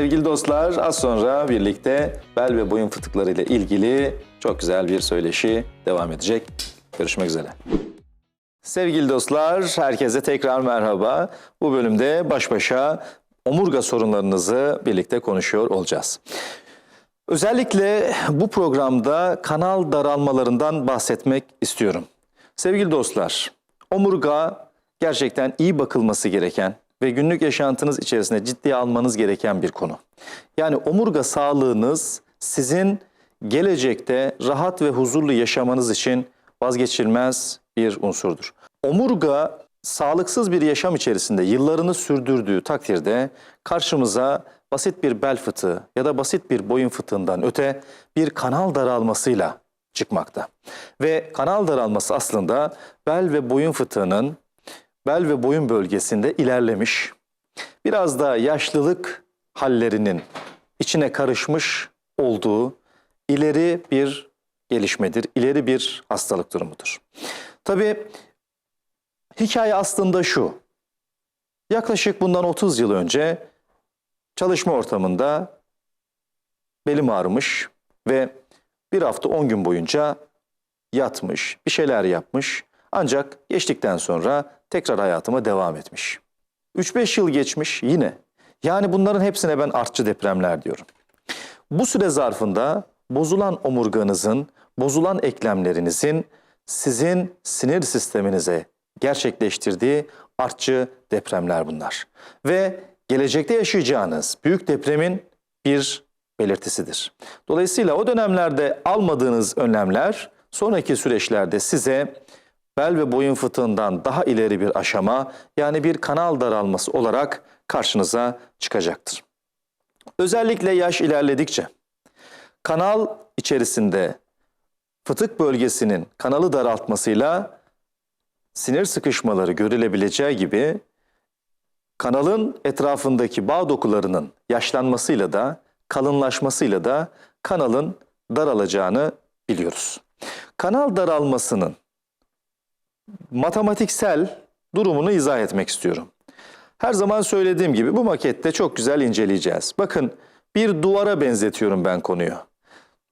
Sevgili dostlar az sonra birlikte bel ve boyun fıtıkları ile ilgili çok güzel bir söyleşi devam edecek. Görüşmek üzere. Sevgili dostlar, herkese tekrar merhaba. Bu bölümde baş başa omurga sorunlarınızı birlikte konuşuyor olacağız. Özellikle bu programda kanal daralmalarından bahsetmek istiyorum. Sevgili dostlar, omurga gerçekten iyi bakılması gereken ve günlük yaşantınız içerisinde ciddiye almanız gereken bir konu. Yani omurga sağlığınız sizin gelecekte rahat ve huzurlu yaşamanız için vazgeçilmez bir unsurdur. Omurga sağlıksız bir yaşam içerisinde yıllarını sürdürdüğü takdirde karşımıza basit bir bel fıtığı ya da basit bir boyun fıtığından öte bir kanal daralmasıyla çıkmakta. Ve kanal daralması aslında bel ve boyun fıtığının bel ve boyun bölgesinde ilerlemiş, biraz da yaşlılık hallerinin içine karışmış olduğu ileri bir gelişmedir, ileri bir hastalık durumudur. Tabii hikaye aslında şu. Yaklaşık bundan 30 yıl önce çalışma ortamında belim ağrımış ve bir hafta 10 gün boyunca yatmış, bir şeyler yapmış. Ancak geçtikten sonra tekrar hayatıma devam etmiş. 3-5 yıl geçmiş yine. Yani bunların hepsine ben artçı depremler diyorum. Bu süre zarfında bozulan omurganızın, bozulan eklemlerinizin sizin sinir sisteminize gerçekleştirdiği artçı depremler bunlar. Ve gelecekte yaşayacağınız büyük depremin bir belirtisidir. Dolayısıyla o dönemlerde almadığınız önlemler sonraki süreçlerde size bel ve boyun fıtığından daha ileri bir aşama yani bir kanal daralması olarak karşınıza çıkacaktır. Özellikle yaş ilerledikçe kanal içerisinde fıtık bölgesinin kanalı daraltmasıyla sinir sıkışmaları görülebileceği gibi kanalın etrafındaki bağ dokularının yaşlanmasıyla da kalınlaşmasıyla da kanalın daralacağını biliyoruz. Kanal daralmasının matematiksel durumunu izah etmek istiyorum. Her zaman söylediğim gibi bu makette çok güzel inceleyeceğiz. Bakın bir duvara benzetiyorum ben konuyu.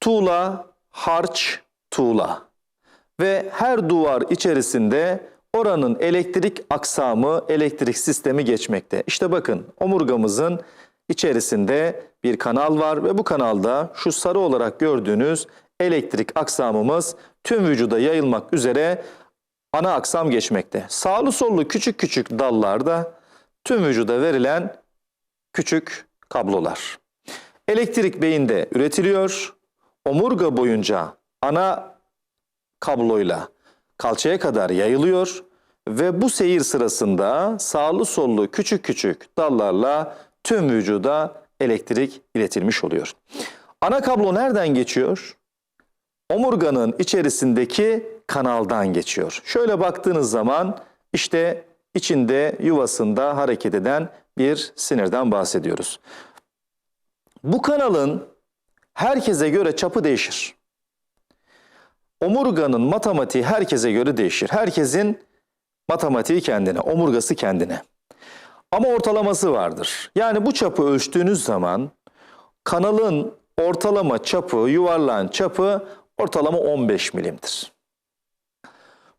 Tuğla, harç, tuğla. Ve her duvar içerisinde oranın elektrik aksamı, elektrik sistemi geçmekte. İşte bakın omurgamızın içerisinde bir kanal var ve bu kanalda şu sarı olarak gördüğünüz elektrik aksamımız tüm vücuda yayılmak üzere ana aksam geçmekte. Sağlı sollu küçük küçük dallarda tüm vücuda verilen küçük kablolar. Elektrik beyinde üretiliyor. Omurga boyunca ana kabloyla kalçaya kadar yayılıyor ve bu seyir sırasında sağlı sollu küçük küçük dallarla tüm vücuda elektrik iletilmiş oluyor. Ana kablo nereden geçiyor? Omurganın içerisindeki kanaldan geçiyor. Şöyle baktığınız zaman işte içinde yuvasında hareket eden bir sinirden bahsediyoruz. Bu kanalın herkese göre çapı değişir. Omurganın matematiği herkese göre değişir. Herkesin matematiği kendine, omurgası kendine. Ama ortalaması vardır. Yani bu çapı ölçtüğünüz zaman kanalın ortalama çapı, yuvarlan çapı ortalama 15 milimdir.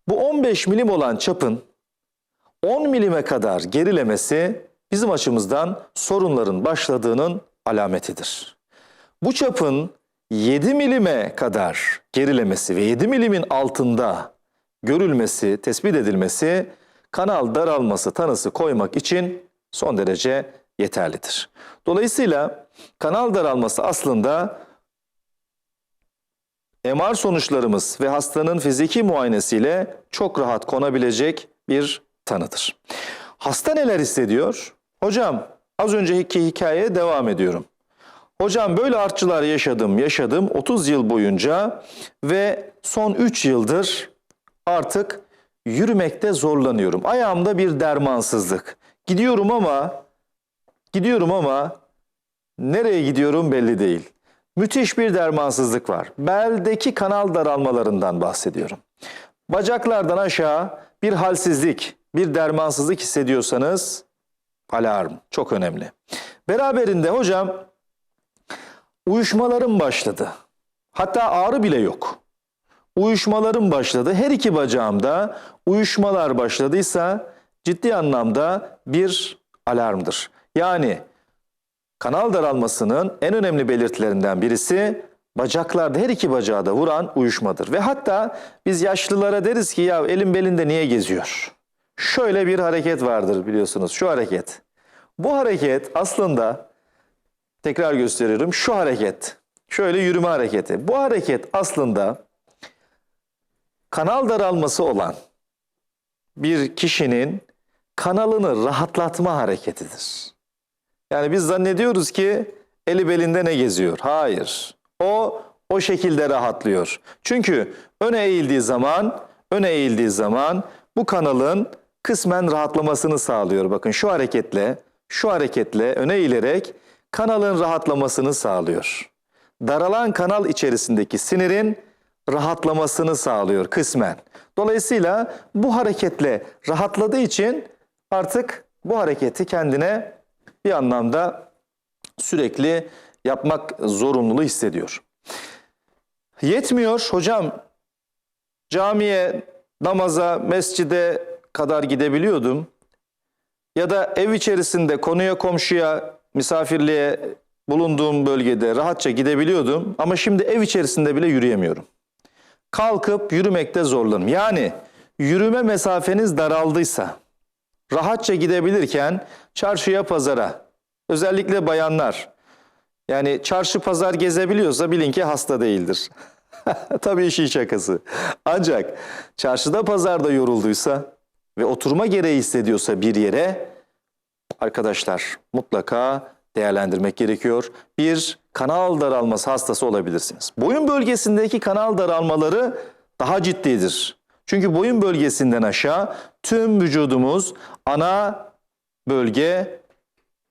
Bu 15 milim olan çapın 10 milime kadar gerilemesi bizim açımızdan sorunların başladığının alametidir. Bu çapın 7 milime kadar gerilemesi ve 7 milimin altında görülmesi, tespit edilmesi kanal daralması tanısı koymak için son derece yeterlidir. Dolayısıyla kanal daralması aslında MR sonuçlarımız ve hastanın fiziki muayenesiyle çok rahat konabilecek bir tanıdır. Hasta neler hissediyor? Hocam az önceki hikayeye devam ediyorum. Hocam böyle artçılar yaşadım, yaşadım 30 yıl boyunca ve son 3 yıldır artık yürümekte zorlanıyorum. Ayağımda bir dermansızlık. Gidiyorum ama gidiyorum ama nereye gidiyorum belli değil. Müthiş bir dermansızlık var. Beldeki kanal daralmalarından bahsediyorum. Bacaklardan aşağı bir halsizlik, bir dermansızlık hissediyorsanız alarm çok önemli. Beraberinde hocam uyuşmalarım başladı. Hatta ağrı bile yok. Uyuşmalarım başladı. Her iki bacağımda uyuşmalar başladıysa ciddi anlamda bir alarmdır. Yani kanal daralmasının en önemli belirtilerinden birisi bacaklarda her iki bacağı da vuran uyuşmadır. Ve hatta biz yaşlılara deriz ki ya elin belinde niye geziyor? Şöyle bir hareket vardır biliyorsunuz şu hareket. Bu hareket aslında tekrar gösteriyorum şu hareket. Şöyle yürüme hareketi. Bu hareket aslında kanal daralması olan bir kişinin kanalını rahatlatma hareketidir. Yani biz zannediyoruz ki eli belinde ne geziyor? Hayır. O o şekilde rahatlıyor. Çünkü öne eğildiği zaman, öne eğildiği zaman bu kanalın kısmen rahatlamasını sağlıyor. Bakın şu hareketle, şu hareketle öne eğilerek kanalın rahatlamasını sağlıyor. Daralan kanal içerisindeki sinirin rahatlamasını sağlıyor kısmen. Dolayısıyla bu hareketle rahatladığı için artık bu hareketi kendine bir anlamda sürekli yapmak zorunluluğu hissediyor. Yetmiyor hocam camiye, namaza, mescide kadar gidebiliyordum. Ya da ev içerisinde konuya komşuya, misafirliğe bulunduğum bölgede rahatça gidebiliyordum. Ama şimdi ev içerisinde bile yürüyemiyorum. Kalkıp yürümekte zorlanım. Yani yürüme mesafeniz daraldıysa, rahatça gidebilirken çarşıya, pazara, özellikle bayanlar, yani çarşı pazar gezebiliyorsa bilin ki hasta değildir. Tabii işin şakası. Ancak çarşıda pazarda yorulduysa ve oturma gereği hissediyorsa bir yere arkadaşlar mutlaka değerlendirmek gerekiyor. Bir kanal daralması hastası olabilirsiniz. Boyun bölgesindeki kanal daralmaları daha ciddidir. Çünkü boyun bölgesinden aşağı tüm vücudumuz ana bölge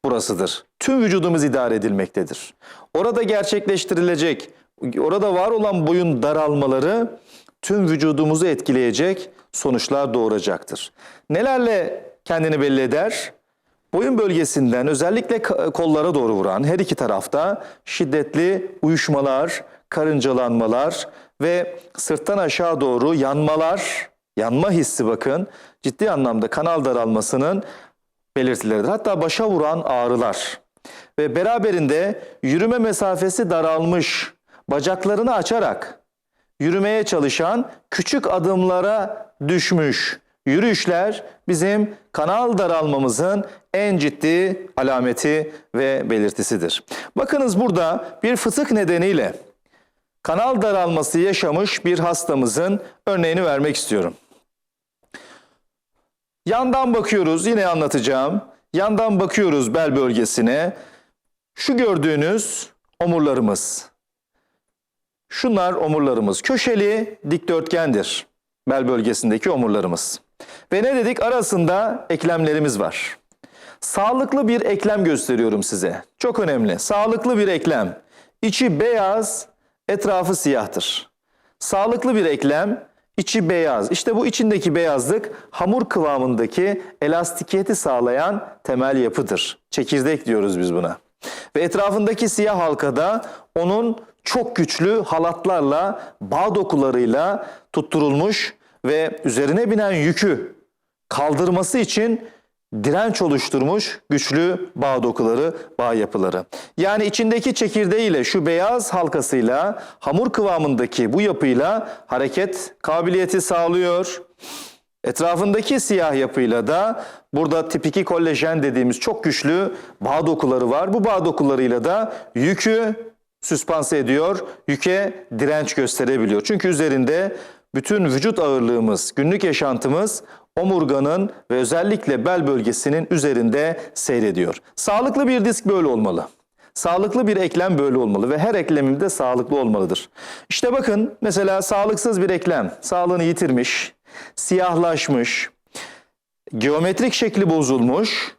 burasıdır. Tüm vücudumuz idare edilmektedir. Orada gerçekleştirilecek, orada var olan boyun daralmaları tüm vücudumuzu etkileyecek sonuçlar doğuracaktır. Nelerle kendini belli eder? Boyun bölgesinden özellikle kollara doğru vuran her iki tarafta şiddetli uyuşmalar, karıncalanmalar ve sırttan aşağı doğru yanmalar, yanma hissi bakın ciddi anlamda kanal daralmasının belirtileridir. Hatta başa vuran ağrılar ve beraberinde yürüme mesafesi daralmış, bacaklarını açarak yürümeye çalışan küçük adımlara düşmüş yürüyüşler bizim kanal daralmamızın en ciddi alameti ve belirtisidir. Bakınız burada bir fıtık nedeniyle kanal daralması yaşamış bir hastamızın örneğini vermek istiyorum. Yandan bakıyoruz yine anlatacağım. Yandan bakıyoruz bel bölgesine. Şu gördüğünüz omurlarımız. Şunlar omurlarımız. Köşeli dikdörtgendir. Bel bölgesindeki omurlarımız. Ve ne dedik? Arasında eklemlerimiz var. Sağlıklı bir eklem gösteriyorum size. Çok önemli. Sağlıklı bir eklem. İçi beyaz, etrafı siyahtır. Sağlıklı bir eklem, içi beyaz. İşte bu içindeki beyazlık hamur kıvamındaki elastikiyeti sağlayan temel yapıdır. Çekirdek diyoruz biz buna. Ve etrafındaki siyah halkada onun çok güçlü halatlarla, bağ dokularıyla tutturulmuş ve üzerine binen yükü kaldırması için direnç oluşturmuş güçlü bağ dokuları, bağ yapıları. Yani içindeki çekirdeğiyle şu beyaz halkasıyla hamur kıvamındaki bu yapıyla hareket kabiliyeti sağlıyor. Etrafındaki siyah yapıyla da burada tip 2 kollajen dediğimiz çok güçlü bağ dokuları var. Bu bağ dokularıyla da yükü süspanse ediyor, yüke direnç gösterebiliyor. Çünkü üzerinde bütün vücut ağırlığımız, günlük yaşantımız omurganın ve özellikle bel bölgesinin üzerinde seyrediyor. Sağlıklı bir disk böyle olmalı. Sağlıklı bir eklem böyle olmalı ve her eklemim de sağlıklı olmalıdır. İşte bakın mesela sağlıksız bir eklem sağlığını yitirmiş, siyahlaşmış, geometrik şekli bozulmuş,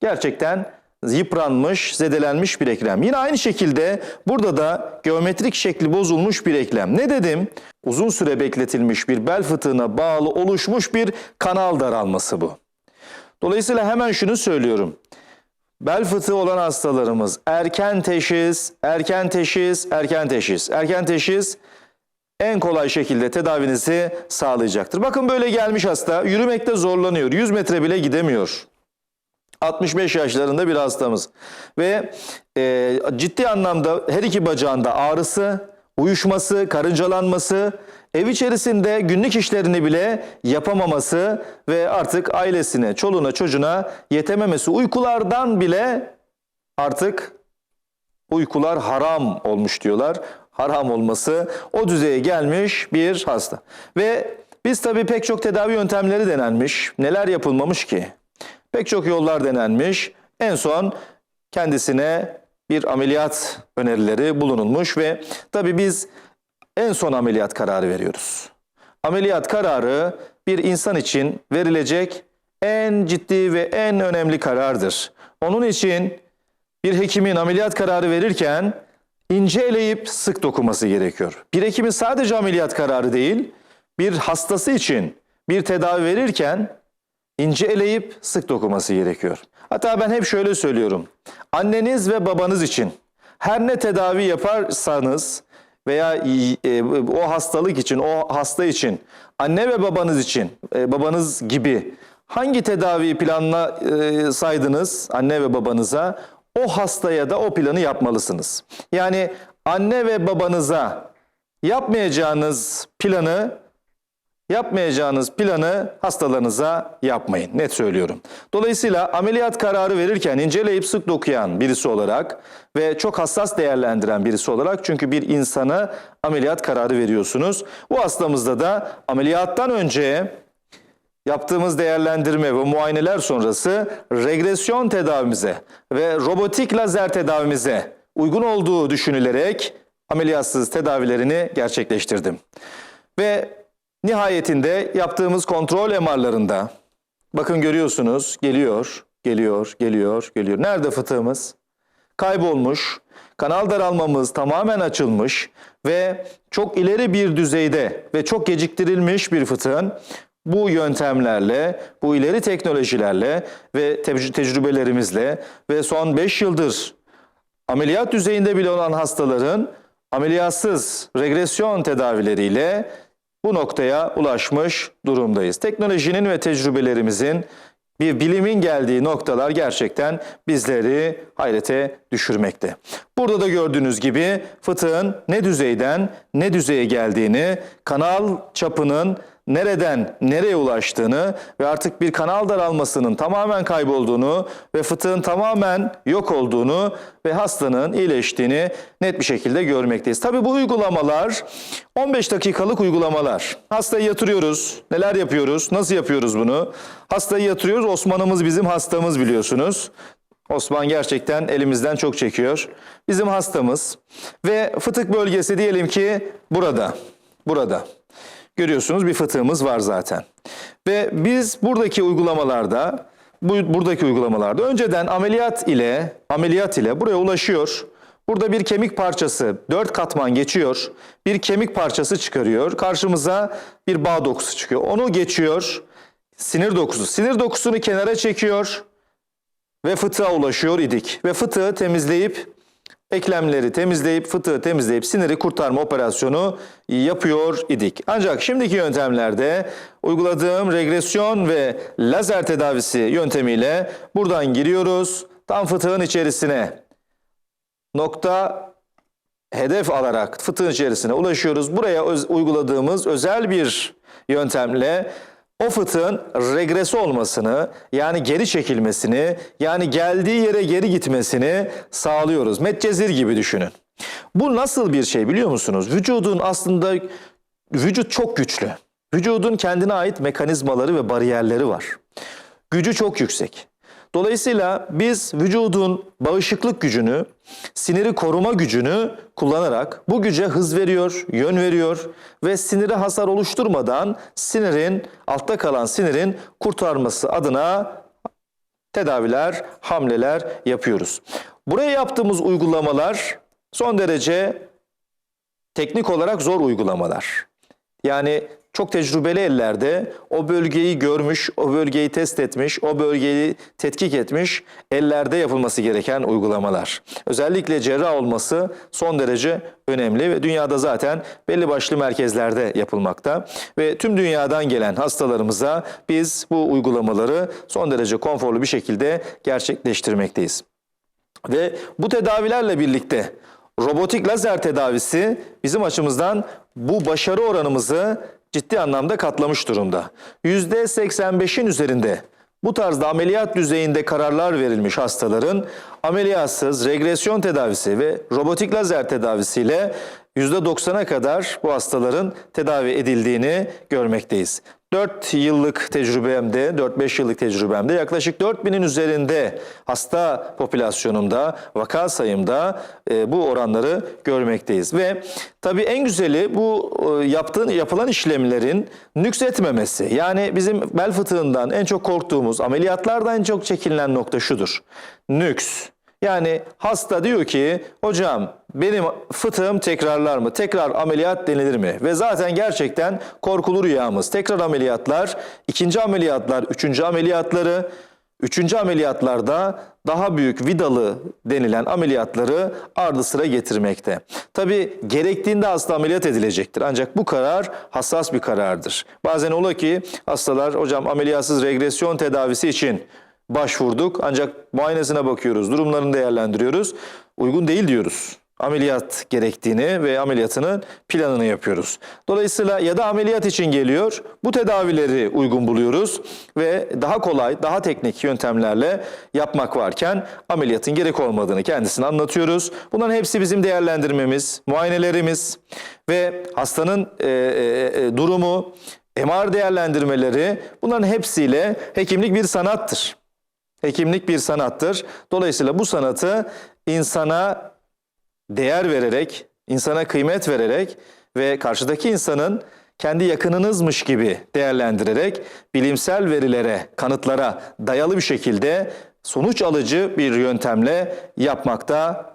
gerçekten yıpranmış, zedelenmiş bir eklem. Yine aynı şekilde burada da geometrik şekli bozulmuş bir eklem. Ne dedim? Uzun süre bekletilmiş bir bel fıtığına bağlı oluşmuş bir kanal daralması bu. Dolayısıyla hemen şunu söylüyorum. Bel fıtığı olan hastalarımız erken teşhis, erken teşhis, erken teşhis. Erken teşhis en kolay şekilde tedavinizi sağlayacaktır. Bakın böyle gelmiş hasta yürümekte zorlanıyor. 100 metre bile gidemiyor. 65 yaşlarında bir hastamız ve e, ciddi anlamda her iki bacağında ağrısı, uyuşması, karıncalanması, ev içerisinde günlük işlerini bile yapamaması ve artık ailesine, çoluğuna, çocuğuna yetememesi, uykulardan bile artık uykular haram olmuş diyorlar. Haram olması o düzeye gelmiş bir hasta. Ve biz tabii pek çok tedavi yöntemleri denenmiş. Neler yapılmamış ki? Pek çok yollar denenmiş. En son kendisine bir ameliyat önerileri bulunulmuş ve tabii biz en son ameliyat kararı veriyoruz. Ameliyat kararı bir insan için verilecek en ciddi ve en önemli karardır. Onun için bir hekimin ameliyat kararı verirken ince eleyip sık dokunması gerekiyor. Bir hekimin sadece ameliyat kararı değil, bir hastası için bir tedavi verirken ince eleyip sık dokunması gerekiyor. Hatta ben hep şöyle söylüyorum. Anneniz ve babanız için her ne tedavi yaparsanız veya e, o hastalık için, o hasta için, anne ve babanız için, e, babanız gibi hangi tedaviyi planla e, saydınız anne ve babanıza o hastaya da o planı yapmalısınız. Yani anne ve babanıza yapmayacağınız planı yapmayacağınız planı hastalarınıza yapmayın. Net söylüyorum. Dolayısıyla ameliyat kararı verirken inceleyip sık dokuyan birisi olarak ve çok hassas değerlendiren birisi olarak çünkü bir insana ameliyat kararı veriyorsunuz. Bu hastamızda da ameliyattan önce yaptığımız değerlendirme ve muayeneler sonrası regresyon tedavimize ve robotik lazer tedavimize uygun olduğu düşünülerek ameliyatsız tedavilerini gerçekleştirdim. Ve nihayetinde yaptığımız kontrol MR'larında bakın görüyorsunuz geliyor, geliyor, geliyor, geliyor. Nerede fıtığımız? Kaybolmuş, kanal daralmamız tamamen açılmış ve çok ileri bir düzeyde ve çok geciktirilmiş bir fıtığın bu yöntemlerle, bu ileri teknolojilerle ve tec- tecrübelerimizle ve son 5 yıldır ameliyat düzeyinde bile olan hastaların ameliyatsız regresyon tedavileriyle bu noktaya ulaşmış durumdayız. Teknolojinin ve tecrübelerimizin bir bilimin geldiği noktalar gerçekten bizleri hayrete düşürmekte. Burada da gördüğünüz gibi fıtığın ne düzeyden ne düzeye geldiğini, kanal çapının nereden nereye ulaştığını ve artık bir kanal daralmasının tamamen kaybolduğunu ve fıtığın tamamen yok olduğunu ve hastanın iyileştiğini net bir şekilde görmekteyiz. Tabii bu uygulamalar 15 dakikalık uygulamalar. Hastayı yatırıyoruz. Neler yapıyoruz? Nasıl yapıyoruz bunu? Hastayı yatırıyoruz. Osman'ımız bizim hastamız biliyorsunuz. Osman gerçekten elimizden çok çekiyor. Bizim hastamız ve fıtık bölgesi diyelim ki burada. Burada. Görüyorsunuz bir fıtığımız var zaten. Ve biz buradaki uygulamalarda bu buradaki uygulamalarda önceden ameliyat ile ameliyat ile buraya ulaşıyor. Burada bir kemik parçası, dört katman geçiyor. Bir kemik parçası çıkarıyor. Karşımıza bir bağ dokusu çıkıyor. Onu geçiyor. Sinir dokusu. Sinir dokusunu kenara çekiyor ve fıtığa ulaşıyor idik. Ve fıtığı temizleyip eklemleri temizleyip fıtığı temizleyip siniri kurtarma operasyonu yapıyor idik. Ancak şimdiki yöntemlerde uyguladığım regresyon ve lazer tedavisi yöntemiyle buradan giriyoruz. Tam fıtığın içerisine nokta hedef alarak fıtığın içerisine ulaşıyoruz. Buraya uyguladığımız özel bir yöntemle o fıtığın regresi olmasını yani geri çekilmesini yani geldiği yere geri gitmesini sağlıyoruz. Medcezir gibi düşünün. Bu nasıl bir şey biliyor musunuz? Vücudun aslında vücut çok güçlü. Vücudun kendine ait mekanizmaları ve bariyerleri var. Gücü çok yüksek. Dolayısıyla biz vücudun bağışıklık gücünü, siniri koruma gücünü kullanarak bu güce hız veriyor, yön veriyor ve sinire hasar oluşturmadan sinirin, altta kalan sinirin kurtarması adına tedaviler, hamleler yapıyoruz. Buraya yaptığımız uygulamalar son derece teknik olarak zor uygulamalar. Yani çok tecrübeli ellerde o bölgeyi görmüş, o bölgeyi test etmiş, o bölgeyi tetkik etmiş ellerde yapılması gereken uygulamalar. Özellikle cerrah olması son derece önemli ve dünyada zaten belli başlı merkezlerde yapılmakta. Ve tüm dünyadan gelen hastalarımıza biz bu uygulamaları son derece konforlu bir şekilde gerçekleştirmekteyiz. Ve bu tedavilerle birlikte robotik lazer tedavisi bizim açımızdan bu başarı oranımızı ciddi anlamda katlamış durumda. %85'in üzerinde bu tarzda ameliyat düzeyinde kararlar verilmiş hastaların ameliyatsız regresyon tedavisi ve robotik lazer tedavisiyle %90'a kadar bu hastaların tedavi edildiğini görmekteyiz. 4 yıllık tecrübemde, 4-5 yıllık tecrübemde yaklaşık 4000'in üzerinde hasta popülasyonumda, vaka sayımda e, bu oranları görmekteyiz. Ve tabii en güzeli bu e, yaptığın yapılan işlemlerin nüksetmemesi. Yani bizim bel fıtığından en çok korktuğumuz, ameliyatlardan en çok çekinilen nokta şudur. Nüks. Yani hasta diyor ki hocam benim fıtığım tekrarlar mı? Tekrar ameliyat denilir mi? Ve zaten gerçekten korkulu rüyamız. Tekrar ameliyatlar, ikinci ameliyatlar, üçüncü ameliyatları, üçüncü ameliyatlarda daha büyük vidalı denilen ameliyatları ardı sıra getirmekte. Tabi gerektiğinde hasta ameliyat edilecektir. Ancak bu karar hassas bir karardır. Bazen ola ki hastalar hocam ameliyatsız regresyon tedavisi için başvurduk ancak muayenesine bakıyoruz, durumlarını değerlendiriyoruz. Uygun değil diyoruz. Ameliyat gerektiğini ve ameliyatının planını yapıyoruz. Dolayısıyla ya da ameliyat için geliyor, bu tedavileri uygun buluyoruz ve daha kolay, daha teknik yöntemlerle yapmak varken ameliyatın gerek olmadığını kendisine anlatıyoruz. Bunların hepsi bizim değerlendirmemiz, muayenelerimiz ve hastanın e, e, e, durumu, MR değerlendirmeleri bunların hepsiyle hekimlik bir sanattır. Hekimlik bir sanattır. Dolayısıyla bu sanatı insana değer vererek, insana kıymet vererek ve karşıdaki insanın kendi yakınınızmış gibi değerlendirerek bilimsel verilere, kanıtlara dayalı bir şekilde sonuç alıcı bir yöntemle yapmakta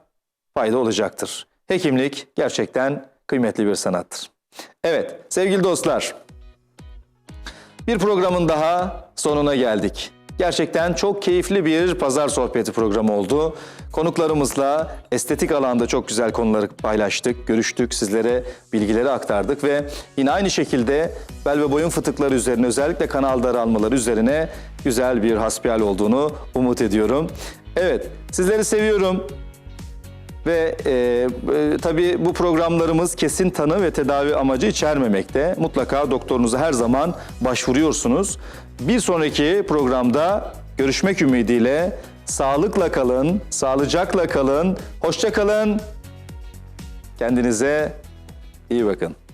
fayda olacaktır. Hekimlik gerçekten kıymetli bir sanattır. Evet sevgili dostlar bir programın daha sonuna geldik. Gerçekten çok keyifli bir pazar sohbeti programı oldu. Konuklarımızla estetik alanda çok güzel konuları paylaştık, görüştük, sizlere bilgileri aktardık ve yine aynı şekilde bel ve boyun fıtıkları üzerine özellikle kanal daralmaları üzerine güzel bir hasbihal olduğunu umut ediyorum. Evet, sizleri seviyorum. Ve e, e, tabii bu programlarımız kesin tanı ve tedavi amacı içermemekte. Mutlaka doktorunuza her zaman başvuruyorsunuz. Bir sonraki programda görüşmek ümidiyle sağlıkla kalın, sağlıcakla kalın, hoşça kalın. Kendinize iyi bakın.